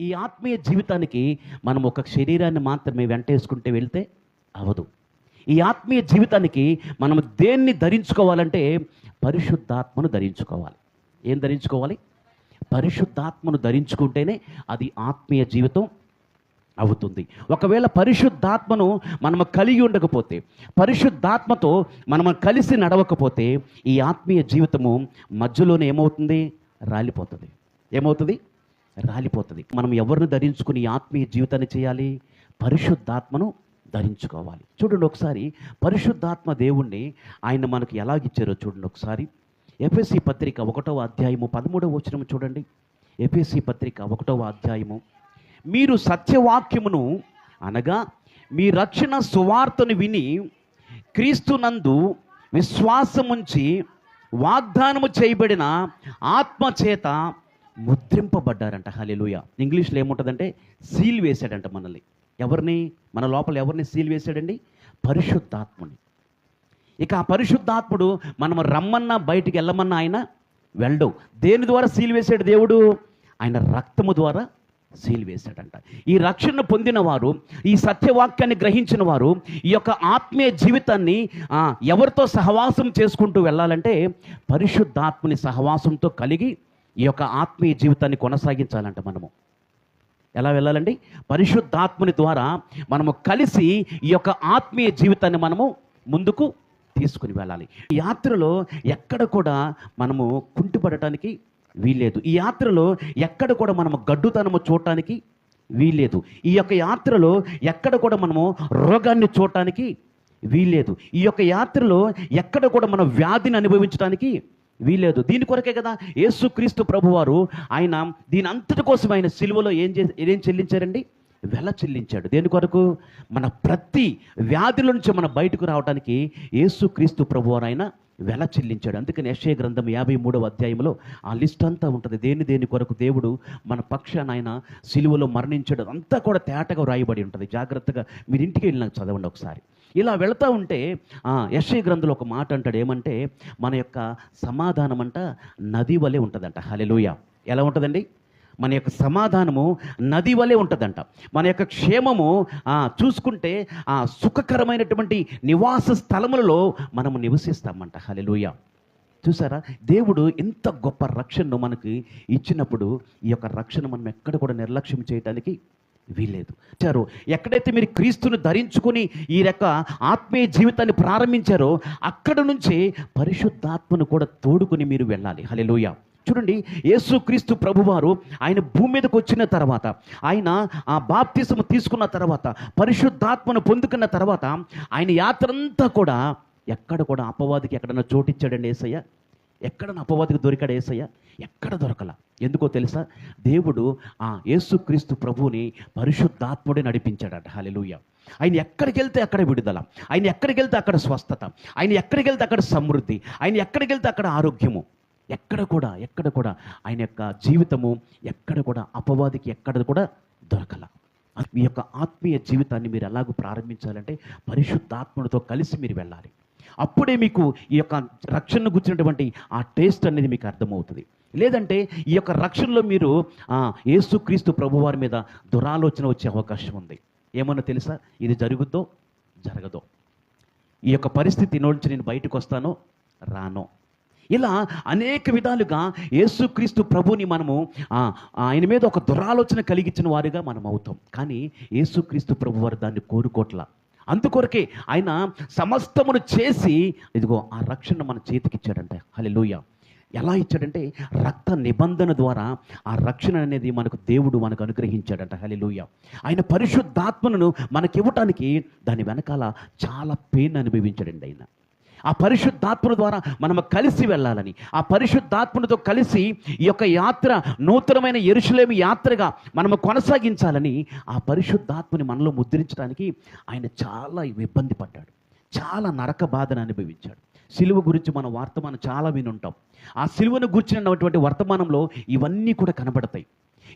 ఈ ఆత్మీయ జీవితానికి మనం ఒక శరీరాన్ని మాత్రమే వెంటేసుకుంటే వెళ్తే అవదు. ఈ ఆత్మీయ జీవితానికి మనం దేన్ని ధరించుకోవాలంటే పరిశుద్ధాత్మను ధరించుకోవాలి. ఏం ధరించుకోవాలి? పరిశుద్ధాత్మను ధరించుకుంటేనే అది ఆత్మీయ జీవితం అవుతుంది. ఒకవేళ పరిశుద్ధాత్మను మనము కలిగి ఉండకపోతే పరిశుద్ధాత్మతో మనము కలిసి నడవకపోతే ఈ ఆత్మీయ జీవితము మధ్యలోనే ఏమవుతుంది? రాలిపోతుంది. ఏమవుతుంది? రాలిపోతుంది. మనం ఎవరిని ధరించుకుని ఈ ఆత్మీయ జీవితాన్ని చేయాలి? పరిశుద్ధాత్మను ధరించుకోవాలి. చూడండి ఒకసారి పరిశుద్ధాత్మ దేవుణ్ణి ఆయన మనకు ఎలాగిచ్చారో చూడండి ఒకసారి. ఎఫ్ఎస్సి పత్రిక ఒకటవ అధ్యాయము పదమూడవ వచనం చూడండి. ఎఫ్ఎస్సి పత్రిక ఒకటవ అధ్యాయము మీరు సత్యవాక్యమును అనగా మీ రక్షణ సువార్తను విని క్రీస్తునందు విశ్వాసముంచి వాగ్దానము చేయబడిన ఆత్మ చేత ముద్రింపబడ్డారంట. హలిలుయ ఇంగ్లీష్లో ఏముంటుందంటే సీల్ వేశాడంట మనల్ని. ఎవరిని? మన లోపల ఎవరిని సీల్ వేశాడండి? పరిశుద్ధాత్ముని. ఇక ఆ పరిశుద్ధాత్ముడు మనం రమ్మన్నా బయటికి వెళ్ళమన్నా ఆయన వెళ్ళడు. దేని ద్వారా సీల్ వేశాడు దేవుడు? ఆయన రక్తము ద్వారా సీల్ వేశాడంట. ఈ రక్షణ పొందిన వారు ఈ సత్యవాక్యాన్ని గ్రహించిన వారు ఈ యొక్క ఆత్మీయ జీవితాన్ని ఎవరితో సహవాసం చేసుకుంటూ వెళ్ళాలంటే పరిశుద్ధాత్మని సహవాసంతో కలిగి ఈ యొక్క ఆత్మీయ జీవితాన్ని కొనసాగించాలంట మనము. ఎలా వెళ్ళాలండి? పరిశుద్ధాత్మని ద్వారా మనము కలిసి ఈ యొక్క ఆత్మీయ జీవితాన్ని మనము ముందుకు తీసుకుని వెళ్ళాలి. ఈ యాత్రలో ఎక్కడ కూడా మనము కుంటిపడటానికి వీల్లేదు. ఈ యాత్రలో ఎక్కడ కూడా మనము గడ్డుతనము చూడటానికి వీల్లేదు. ఈ యొక్క యాత్రలో ఎక్కడ కూడా మనము రోగాన్ని చూడటానికి వీల్లేదు. ఈ యొక్క యాత్రలో ఎక్కడ కూడా మనం వ్యాధిని అనుభవించడానికి వీలేదు దీని కొరకే కదా యేసుక్రీస్తు ప్రభువారు ఆయన దీని అంతటి కోసం ఆయన సిలువలో ఏం చే ఏం చెల్లించారండి? వెల చెల్లించాడు. దేని కొరకు? మన ప్రతి వ్యాధుల నుంచి మనం బయటకు రావడానికి యేసుక్రీస్తు ప్రభువారు ఆయన వెల చెల్లించాడు. అందుకని యశ్య గ్రంథం యాభై మూడవ అధ్యాయంలో ఆ లిస్ట్ అంతా ఉంటుంది. దేని దేని కొరకు దేవుడు మన పక్షాన ఆయన సిలువలో మరణించాడు అంతా కూడా తేటగా రాయబడి ఉంటుంది. జాగ్రత్తగా మీరు ఇంటికి వెళ్ళి నాకు చదవండి ఒకసారి. ఇలా వెళతా ఉంటే యశ్వ గ్రంథంలో ఒక మాట అంటాడు. ఏమంటే మన యొక్క సమాధానం అంట నది వలె ఉంటుందంట. హలెలుయ ఎలా ఉంటుందండి? మన యొక్క సమాధానము నది వలె ఉంటుందంట. మన యొక్క క్షేమము చూసుకుంటే ఆ సుఖకరమైనటువంటి నివాస స్థలములలో మనము నివసిస్తామంట. హలెలుయ చూసారా? దేవుడు ఇంత గొప్ప రక్షణను మనకి ఇచ్చినప్పుడు ఈ యొక్క రక్షణ మనం ఎక్కడ కూడా నిర్లక్ష్యం చేయడానికి వీలేదు చారు ఎక్కడైతే మీరు క్రీస్తును ధరించుకొని ఈ యొక్క ఆత్మీయ జీవితాన్ని ప్రారంభించారో అక్కడ నుంచి పరిశుద్ధాత్మను కూడా తోడుకుని మీరు వెళ్ళాలి. హలెలూయ చూడండి యేసుక్రీస్తు ప్రభువారు ఆయన భూమి మీదకి వచ్చిన తర్వాత ఆయన ఆ బాప్తిసము తీసుకున్న తర్వాత పరిశుద్ధాత్మను పొందుకున్న తర్వాత ఆయన యాత్ర అంతా కూడా ఎక్కడ కూడా అపవాదికి ఎక్కడన్నా చోటిచ్చాడండి ఏసయ్య? ఎక్కడ అపవాదికి దొరికాడు ఏసయ్య? ఎక్కడ దొరకల? ఎందుకో తెలుసా? దేవుడు ఆ యేసుక్రీస్తు ప్రభువుని పరిశుద్ధాత్ముడే నడిపించాడట. హల్లెలూయా. ఆయన ఎక్కడికి వెళ్తే అక్కడ విడుదల. ఆయన ఎక్కడికి వెళ్తే అక్కడ స్వస్థత. ఆయన ఎక్కడికి వెళ్తే అక్కడ సమృద్ధి. ఆయన ఎక్కడికి వెళ్తే అక్కడ ఆరోగ్యము. ఎక్కడ కూడా ఎక్కడ కూడా ఆయన యొక్క జీవితము ఎక్కడ కూడా అపవాదికి ఎక్కడ కూడా దొరకల. మీ యొక్క ఆత్మీయ జీవితాన్ని మీరు ఎలాగో ప్రారంభించాలంటే పరిశుద్ధాత్మలతో కలిసి మీరు వెళ్ళాలి. అప్పుడే మీకు ఈ యొక్క రక్షణను గుర్చినటువంటి ఆ టేస్ట్ అనేది మీకు అర్థమవుతుంది. లేదంటే ఈ యొక్క రక్షణలో మీరు ఏసుక్రీస్తు యేసుక్రీస్తు ప్రభువారి మీద దురాలోచన వచ్చే అవకాశం ఉంది. ఏమన్నా తెలుసా? ఇది జరుగుద్దో? జరగదో? ఈ యొక్క పరిస్థితి నుంచి నేను బయటకు వస్తానో? రానో? ఇలా అనేక విధాలుగా యేసుక్రీస్తు ప్రభుని మనము ఆయన మీద ఒక దురాలోచన కలిగించిన వారిగా మనం అవుతాం. కానీ యేసుక్రీస్తు ప్రభు వారు దాన్ని కోరుకోట్ల. అందుకొరకే ఆయన సమస్తమును చేసి ఇదిగో ఆ రక్షణ మన చేతికి ఇచ్చాడంటే హల్లెలూయా. ఎలా ఇచ్చాడంటే రక్త నిబంధన ద్వారా ఆ రక్షణ అనేది మనకు దేవుడు మనకు అనుగ్రహించాడంట. హలిలూయ ఆయన పరిశుద్ధాత్మను మనకి ఇవ్వటానికి దాని వెనకాల చాలా పెయిన్ అనుభవించాడండి ఆయన. ఆ పరిశుద్ధాత్మను ద్వారా మనం కలిసి వెళ్ళాలని. ఆ పరిశుద్ధాత్మనితో కలిసి ఈ యొక్క యాత్ర నూతనమైన ఎరుషులేమి యాత్రగా మనము కొనసాగించాలని ఆ పరిశుద్ధాత్మని మనలో ముద్రించడానికి ఆయన చాలా ఇబ్బంది పడ్డాడు. చాలా నరక బాధను అనుభవించాడు. సిలువ గురించి మన వర్తమానం చాలా వినుంటాం. ఆ సిలువను గుర్చినటువంటి వర్తమానంలో ఇవన్నీ కూడా కనబడతాయి.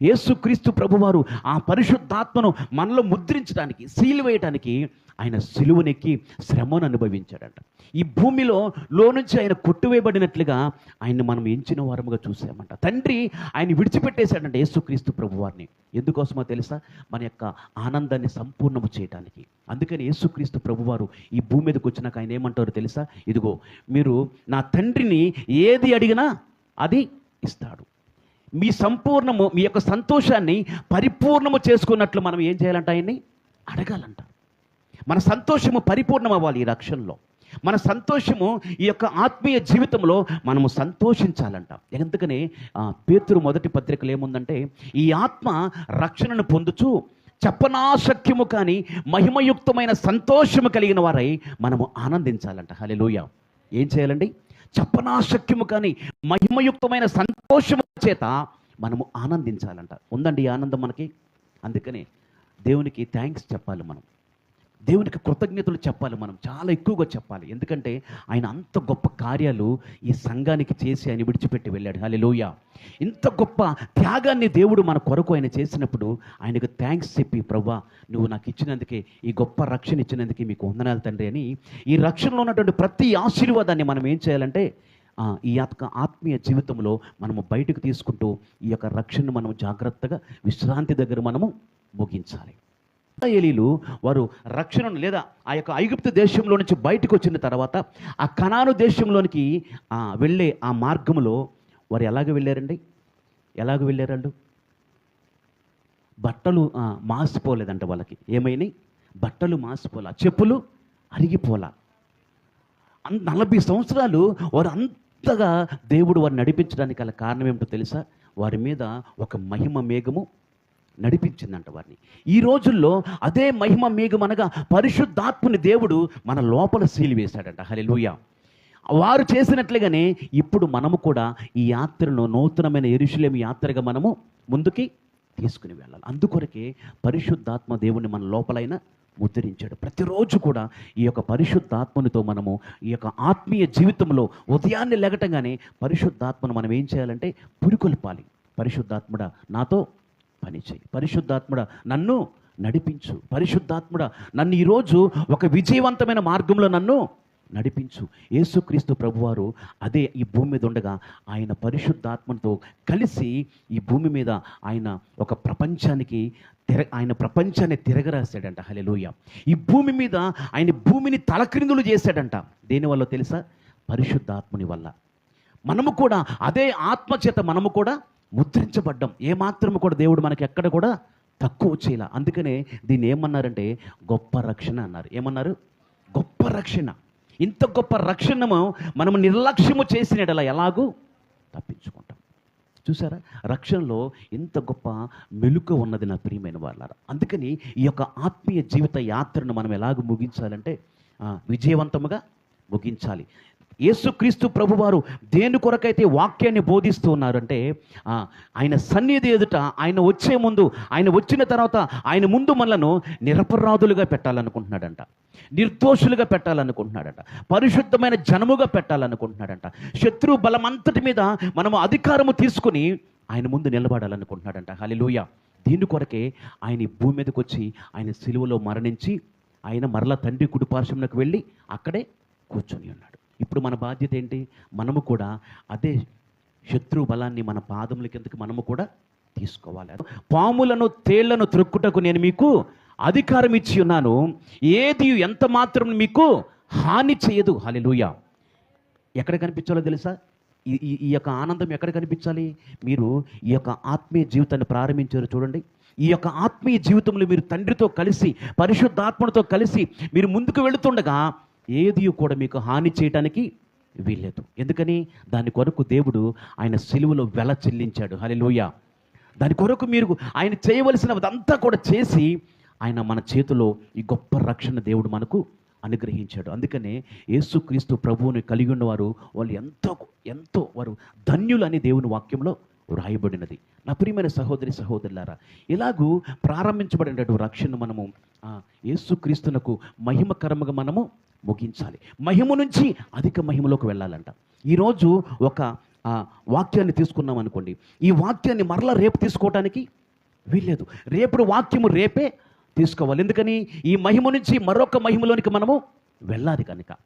యేసుక్రీస్తు ప్రభువారు ఆ పరిశుద్ధాత్మను మనలో ముద్రించడానికి సీలు వేయడానికి ఆయన సిలువనెక్కి శ్రమను అనుభవించాడంట. ఈ భూమిలో లో నుంచి ఆయన కొట్టువేయబడినట్లుగా ఆయన్ని మనం ఎంచిన వారముగా చూసామంట. తండ్రి ఆయన విడిచిపెట్టేశాడంట యేసుక్రీస్తు ప్రభువారిని. ఎందుకోసమో తెలుసా? మన యొక్క ఆనందాన్ని సంపూర్ణము చేయడానికి అందుకని యేసుక్రీస్తు ప్రభువారు ఈ భూమి మీదకి వచ్చినాక ఆయన ఏమంటారో తెలుసా? ఇదిగో మీరు నా తండ్రిని ఏది అడిగినా అది ఇస్తాడు. మీ సంపూర్ణము మీ యొక్క సంతోషాన్ని పరిపూర్ణము చేసుకున్నట్లు మనం ఏం చేయాలంట ఆయన్ని? అడగాలంట. మన సంతోషము పరిపూర్ణం అవ్వాలి ఈ రక్షణలో. మన సంతోషము ఈ యొక్క ఆత్మీయ జీవితంలో మనము సంతోషించాలంట. ఎందుకని ఆ, పేతురు మొదటి పత్రికలు ఏముందంటే ఈ ఆత్మ రక్షణను పొందుచు చెప్పనాశక్యము కానీ మహిమయుక్తమైన సంతోషము కలిగిన వారై మనము ఆనందించాలంట. హల్లెలూయా. ఏం చేయాలండి? చెప్పనాశక్యము కానీ మహిమయుక్తమైన సంతోషము చేత మనము ఆనందించాలంట. ఉందండి ఆనందం మనకి? అందుకని దేవునికి థ్యాంక్స్ చెప్పాలి మనం. దేవునికి కృతజ్ఞతలు చెప్పాలి మనం చాలా ఎక్కువగా చెప్పాలి. ఎందుకంటే ఆయన అంత గొప్ప కార్యాలు ఈ సంఘానికి చేసి ఆయన విడిచిపెట్టి వెళ్ళాడు. హల్లెలూయ. ఇంత గొప్ప త్యాగాన్ని దేవుడు మన కొరకు ఆయన చేసినప్పుడు ఆయనకు థ్యాంక్స్ చెప్పి ప్రభా నువ్వు నాకు ఇచ్చినందుకే ఈ గొప్ప రక్షణ ఇచ్చినందుకే మీకు వందనాలు తండ్రి అని ఈ రక్షణలో ఉన్నటువంటి ప్రతి ఆశీర్వాదాన్ని మనం ఏం చేయాలంటే ఈ యొక్క ఆత్మీయ జీవితంలో మనము బయటకు తీసుకుంటూ ఈ యొక్క రక్షణను మనం జాగ్రత్తగా విశ్రాంతి దగ్గర మనము ముగించాలి. ఇస్రాయేలీలు వారు రక్షణను లేదా ఆ యొక్క ఐగుప్తు దేశంలో నుంచి బయటకు వచ్చిన తర్వాత ఆ కణాను దేశంలోనికి వెళ్ళే ఆ మార్గంలో వారు ఎలాగ వెళ్ళారండి? ఎలాగ వెళ్ళారండు? బట్టలు మాసిపోలేదంట వాళ్ళకి. ఏమైనాయి? బట్టలు మాసిపోలా చెప్పులు అరిగిపోలా. నలభై సంవత్సరాలు వారు అంతగా దేవుడు వారిని నడిపించడానికి గల కారణం ఏమిటో తెలుసా? వారి మీద ఒక మహిమ మేఘము నడిపించిందంట వారిని. ఈ రోజుల్లో అదే మహిమ మీకు మనగా పరిశుద్ధాత్ముని దేవుడు మన లోపల సీలు వేశాడంట. హలెలుయ వారు చేసినట్లుగానే ఇప్పుడు మనము కూడా ఈ యాత్రను నూతనమైన ఎరుషులేం యాత్రగా మనము ముందుకి తీసుకుని వెళ్ళాలి. అందుకొరకే పరిశుద్ధాత్మ దేవుని మన లోపలైన ముద్రించాడు ప్రతిరోజు కూడా ఈ యొక్క పరిశుద్ధాత్మనితో మనము ఈ యొక్క ఆత్మీయ జీవితంలో ఉదయాన్నే లెగటంగానే పరిశుద్ధాత్మను మనం ఏం చేయాలంటే పురికొల్పాలి. పరిశుద్ధాత్ముడ నాతో పని చేయి. పరిశుద్ధాత్ముడ నన్ను నడిపించు. పరిశుద్ధాత్ముడ నన్ను ఈరోజు ఒక విజయవంతమైన మార్గంలో నన్ను నడిపించు. యేసుక్రీస్తు ప్రభువారు అదే ఈ భూమి మీద ఉండగా ఆయన పరిశుద్ధాత్మతో కలిసి ఈ భూమి మీద ఆయన ఒక ప్రపంచానికి తిర ఆయన ప్రపంచాన్ని తిరగరాశాడంట. హలెలోయ ఈ భూమి మీద ఆయన భూమిని తలక్రిందులు చేశాడంట. దేనివల్ల తెలుసా? పరిశుద్ధాత్ముని వల్ల. మనము కూడా అదే ఆత్మ చేత మనము కూడా ముద్రించబడ్డం. ఏమాత్రం కూడా దేవుడు మనకి ఎక్కడ కూడా తక్కువ చేయాల. అందుకనే దీన్ని ఏమన్నారంటే గొప్ప రక్షణ అన్నారు. ఏమన్నారు? గొప్ప రక్షణ. ఇంత గొప్ప రక్షణము మనం నిర్లక్ష్యము చేసినట్లా ఎలాగూ తప్పించుకుంటాం. చూసారా? రక్షణలో ఇంత గొప్ప మెలుక ఉన్నది నా ప్రియమైన వాళ్ళారా. అందుకని ఈ యొక్క ఆత్మీయ జీవిత యాత్రను మనం ఎలాగ ముగించాలంటే విజయవంతముగా ముగించాలి. యేసుక్రీస్తు ప్రభువారు దేని కొరకైతే వాక్యాన్ని బోధిస్తూ ఉన్నారంటే ఆయన సన్నిధి ఎదుట ఆయన వచ్చే ముందు ఆయన వచ్చిన తర్వాత ఆయన ముందు మనలను నిరపరాధులుగా పెట్టాలనుకుంటున్నాడంట. నిర్దోషులుగా పెట్టాలనుకుంటున్నాడంట. పరిశుద్ధమైన జనముగా పెట్టాలనుకుంటున్నాడంట. శత్రు బలమంతటి మీద మనము అధికారము తీసుకుని ఆయన ముందు నిలబడాలనుకుంటున్నాడంట. హల్లెలూయా. దీని కొరకే ఆయన భూమి మీదకి వచ్చి ఆయన సిలువలో మరణించి ఆయన మరలా తండ్రి కుటుపార్శ్వంలోకి వెళ్ళి అక్కడే కూర్చొని ఉన్నాడు. ఇప్పుడు మన బాధ్యత ఏంటి? మనము కూడా అదే శత్రు బలాన్ని మన పాదముల కిందకి మనము కూడా తీసుకోవాలి. పాములను తేళ్ళను త్రొక్కుటకు నేను మీకు అధికారం ఇచ్చి ఉన్నాను. ఏది ఎంత మాత్రం మీకు హాని చేయదు. హల్లెలూయా. ఎక్కడ కనిపించాలో తెలుసా? ఈ ఈ- ఈ యొక్క ఆనందం ఎక్కడ కనిపించాలి? మీరు ఈ యొక్క ఆత్మీయ జీవితాన్ని ప్రారంభించారు చూడండి. ఈ యొక్క ఆత్మీయ జీవితంలో మీరు తండ్రితో కలిసి పరిశుద్ధాత్మతో కలిసి మీరు ముందుకు వెళుతుండగా ఏది కూడా మీకు హాని చేయటానికి వీల్లేదు. ఎందుకని? దాని కొరకు దేవుడు ఆయన సిలువలో వెల చెల్లించాడు. హల్లెలూయా. దాని కొరకు మీరు ఆయన చేయవలసినదంతా కూడా చేసి ఆయన మన చేతిలో ఈ గొప్ప రక్షణ దేవుడు మనకు అనుగ్రహించాడు. అందుకనే యేసుక్రీస్తు ప్రభువుని కలిగి ఉన్నవారు వాళ్ళు ఎంతో ఎంతో వారు ధన్యులని దేవుని వాక్యంలో వ్రాయబడినది. నా ప్రియమైన సహోదరి సహోదరులారా ఇలాగూ ప్రారంభించబడినటువంటి రక్షణ మనము యేసుక్రీస్తునకు మహిమకరముగా మనము ముగించాలి. మహిమ నుంచి అధిక మహిమలోకి వెళ్ళాలంట. ఈరోజు ఒక వాక్యాన్ని తీసుకున్నాం అనుకోండి. ఈ వాక్యాన్ని మరలా రేపు తీసుకోవటానికి వీల్లేదు. రేపుడు వాక్యము రేపే తీసుకోవాలి. ఎందుకని? ఈ మహిమ నుంచి మరొక మహిమలోనికి మనము వెళ్ళాలి కనుక.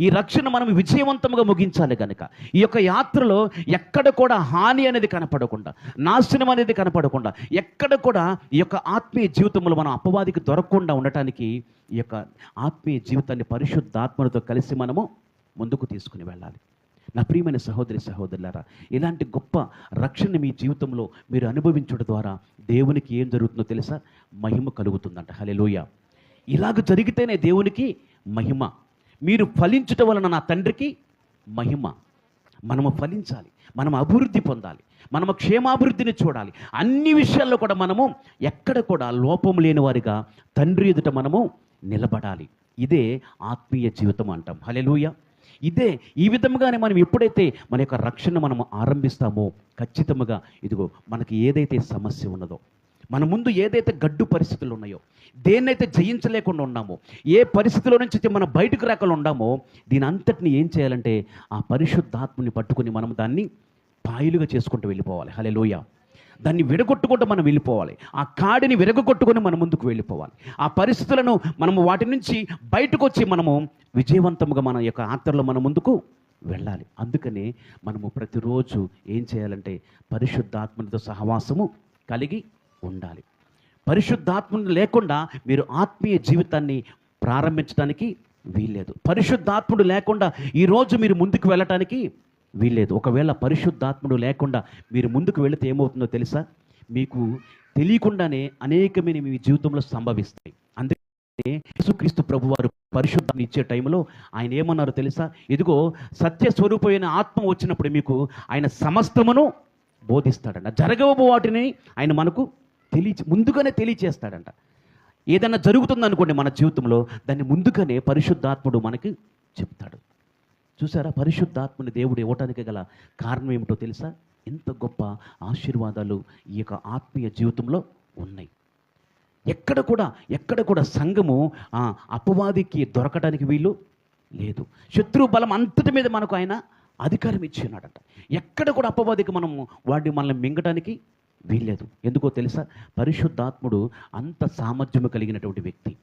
ఈ రక్షణ మనం విజయవంతంగా ముగించాలి కనుక ఈ యొక్క యాత్రలో ఎక్కడ కూడా హాని అనేది కనపడకుండా నాశనం అనేది కనపడకుండా ఎక్కడ కూడా ఈ యొక్క ఆత్మీయ జీవితంలో మనం అపవాదికి దొరకకుండా ఉండటానికి ఈ యొక్క ఆత్మీయ జీవితాన్ని పరిశుద్ధాత్మలతో కలిసి మనము ముందుకు తీసుకుని వెళ్ళాలి. నా ప్రియమైన సహోదరి సహోదరులారా ఇలాంటి గొప్ప రక్షణ మీ జీవితంలో మీరు అనుభవించడం ద్వారా దేవునికి ఏం జరుగుతుందో తెలుసా? మహిమ కలుగుతుందంట. హలెలోయ ఇలాగ జరిగితేనే దేవునికి మహిమ మీరు ఫలించుట వలన నా తండ్రికి మహిమ. మనము ఫలించాలి మనం అభివృద్ధి పొందాలి మనము క్షేమాభివృద్ధిని చూడాలి. అన్ని విషయాల్లో కూడా మనము ఎక్కడ కూడా లోపం లేని వారిగా తండ్రి ఎదుట మనము నిలబడాలి. ఇదే ఆత్మీయ జీవితం అంటాం. హలెలుయ ఇదే ఈ విధముగానే మనం ఎప్పుడైతే మన యొక్క రక్షణ మనం ఆరంభిస్తామో ఖచ్చితంగా ఇదిగో మనకి ఏదైతే సమస్య ఉన్నదో మన ముందు ఏదైతే గడ్డు పరిస్థితులు ఉన్నాయో దేన్నైతే జయించలేకుండా ఉన్నామో ఏ పరిస్థితిలో నుంచి అయితే మనం బయటకు రాకలు ఉన్నామో దీని అంతటిని ఏం చేయాలంటే ఆ పరిశుద్ధాత్మని పట్టుకుని మనం దాన్ని పాయలుగా చేసుకుంటూ వెళ్ళిపోవాలి. హలే లోయ దాన్ని విడగొట్టుకుంటూ మనం వెళ్ళిపోవాలి. ఆ కాడిని విరగొట్టుకొని మన ముందుకు వెళ్ళిపోవాలి. ఆ పరిస్థితులను మనము వాటి నుంచి బయటకు వచ్చి మనము విజయవంతముగా మన యొక్క ఆత్రలో మన ముందుకు వెళ్ళాలి. అందుకనే మనము ప్రతిరోజు ఏం చేయాలంటే పరిశుద్ధాత్మనితో సహవాసము కలిగి ఉండాలి. పరిశుద్ధాత్మను లేకుండా మీరు ఆత్మీయ జీవితాన్ని ప్రారంభించడానికి వీల్లేదు. పరిశుద్ధాత్ముడు లేకుండా ఈరోజు మీరు ముందుకు వెళ్ళటానికి వీల్లేదు. ఒకవేళ పరిశుద్ధాత్ముడు లేకుండా మీరు ముందుకు వెళితే ఏమవుతుందో తెలుసా? మీకు తెలియకుండానే అనేకమైన మీ జీవితంలో సంభవిస్తాయి. అందుకే యేసుక్రీస్తు ప్రభు వారు పరిశుద్ధాన్ని ఇచ్చే టైంలో ఆయన ఏమన్నారు తెలుసా? ఇదిగో సత్య స్వరూపమైన ఆత్మ వచ్చినప్పుడు మీకు ఆయన సమస్తమును బోధిస్తాడంట. జరగబో వాటిని ఆయన మనకు తెలియ ముందుగానే తెలియచేస్తాడంట. ఏదైనా జరుగుతుందనుకోండి మన జీవితంలో దాన్ని ముందుగానే పరిశుద్ధాత్ముడు మనకి చెప్తాడు. చూసారా? పరిశుద్ధాత్మని దేవుడు ఇవ్వటానికి గల కారణం ఏమిటో తెలుసా? ఎంత గొప్ప ఆశీర్వాదాలు ఈ యొక్క ఆత్మీయ జీవితంలో ఉన్నాయి. ఎక్కడ కూడా ఎక్కడ కూడా సంఘము ఆ, అపవాదికి దొరకడానికి వీలు లేదు. శత్రు బలం అంతటి మీద మనకు ఆయన అధికారం ఇచ్చి ఉన్నాడంట ఎక్కడ కూడా అపవాదికి మనము వాడిని మనల్ని మింగటానికి వీల్లేదు. ఎందుకో తెలుసా? పరిశుద్ధాత్ముడు అంత సామర్థ్యము కలిగినటువంటి వ్యక్తి.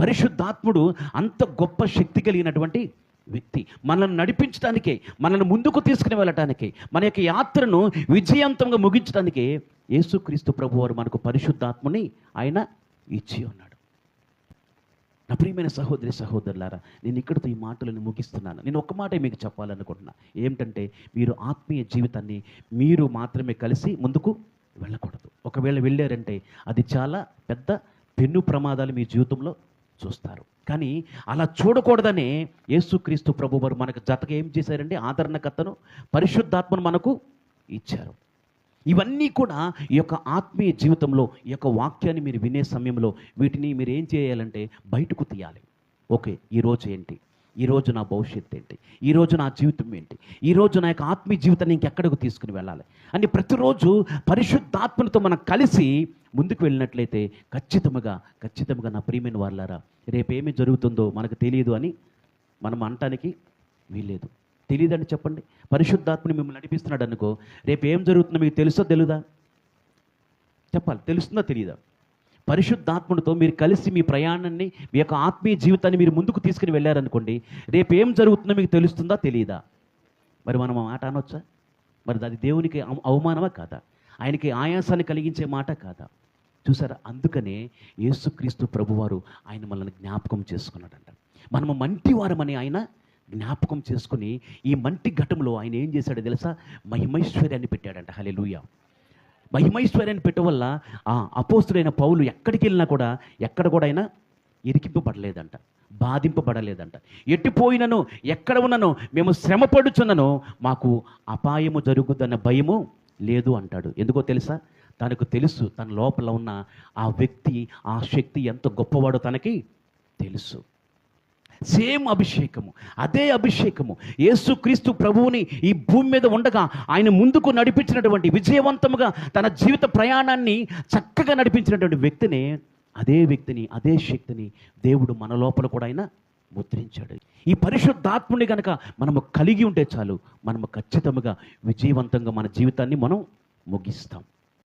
పరిశుద్ధాత్ముడు అంత గొప్ప శక్తి కలిగినటువంటి వ్యక్తి. మనల్ని నడిపించడానికే మనల్ని ముందుకు తీసుకుని వెళ్ళటానికే మన యొక్క యాత్రను విజయవంతంగా ముగించడానికే యేసుక్రీస్తు ప్రభు వారు మనకు పరిశుద్ధాత్ముని ఆయన ఇచ్చి ఉన్నాడు. నా ప్రియమైన సహోదరి సహోదరులారా నేను ఇక్కడితో ఈ మాటలను ముగిస్తున్నాను. నేను ఒక్క మాట మీకు చెప్పాలనుకుంటున్నా. ఏమిటంటే మీరు ఆత్మీయ జీవితాన్ని మీరు మాత్రమే కలిసి ముందుకు వెళ్ళకూడదు. ఒకవేళ వెళ్ళారంటే అది చాలా పెద్ద పెన్ను ప్రమాదాలు మీ జీవితంలో చూస్తారు. కానీ అలా చూడకూడదనే యేసుక్రీస్తు ప్రభు వారు మనకు జతగా ఏం చేశారంటే ఆదరణకర్తను పరిశుద్ధాత్మను మనకు ఇచ్చారు. ఇవన్నీ కూడా ఈ యొక్క ఆత్మీయ జీవితంలో ఈ యొక్క వాక్యాన్ని మీరు వినే సమయంలో వీటిని మీరు ఏం చేయాలంటే బయటకు తీయాలి. ఓకే ఈరోజు ఏంటి? ఈరోజు నా భవిష్యత్తు ఏంటి? ఈరోజు నా జీవితం ఏంటి? ఈరోజు నా యొక్క ఆత్మీయ జీవితాన్ని ఇంకెక్కడికి తీసుకుని వెళ్ళాలి? అని ప్రతిరోజు పరిశుద్ధాత్మలతో మనం కలిసి ముందుకు వెళ్ళినట్లయితే ఖచ్చితంగా ఖచ్చితంగా నా ప్రియమైన వాళ్ళారా రేపేమి జరుగుతుందో మనకు తెలియదు అని మనం అనటానికి వీల్లేదు. తెలియదని చెప్పండి. పరిశుద్ధాత్మని మిమ్మల్ని నడిపిస్తున్నాడు అనుకో రేపు ఏం జరుగుతుందో మీకు తెలుసో తెలుదా? చెప్పాలి. తెలుస్తుందో తెలియదా పరిశుద్ధాత్ముడితో మీరు కలిసి మీ ప్రయాణాన్ని మీ యొక్క ఆత్మీయ జీవితాన్ని మీరు ముందుకు తీసుకుని వెళ్ళారనుకోండి రేపు ఏం జరుగుతుందో మీకు తెలుస్తుందా తెలియదా మరి మనం మాట అనొచ్చా? మరి అది దేవునికి అవమానమా కాదా? ఆయనకి ఆయాసాన్ని కలిగించే మాట కాదా? చూసారా? అందుకనే యేసుక్రీస్తు ప్రభువారు ఆయన మనల్ని జ్ఞాపకం చేసుకున్నాడంట. మనము మంటివారమని ఆయన జ్ఞాపకం చేసుకుని ఈ మంటి ఘటంలో ఆయన ఏం చేశాడో తెలుసా? మహిమైశ్వర్యాన్ని పెట్టాడంట. హలెలూయా మహిమైశ్వర్యాన్ని పెట్టడం వల్ల ఆ అపోస్తుడైన పౌలు ఎక్కడికి వెళ్ళినా కూడా ఎక్కడ కూడా అయినా ఇరికింపబడలేదంట బాధింపబడలేదంట. ఎట్టిపోయినను ఎక్కడ ఉన్నను మేము శ్రమపడుచున్నను మాకు అపాయము జరుగుదన్న భయము లేదు అంటాడు. ఎందుకో తెలుసా? తనకు తెలుసు తన లోపల ఉన్న ఆ వ్యక్తి ఆ శక్తి ఎంత గొప్పవాడో తనకి తెలుసు. సేమ్ అభిషేకము అదే అభిషేకము. యేసుక్రీస్తు ప్రభువుని ఈ భూమి మీద ఉండగా ఆయన ముందుకు నడిపించినటువంటి విజయవంతముగా తన జీవిత ప్రయాణాన్ని చక్కగా నడిపించినటువంటి వ్యక్తిని అదే వ్యక్తిని అదే శక్తిని దేవుడు మన లోపల కూడా ఆయన ముద్రించాడు. ఈ పరిశుద్ధాత్ముని గనక మనము కలిగి ఉంటే చాలు మనము ఖచ్చితంగా విజయవంతంగా మన జీవితాన్ని మనం ముగిస్తాం.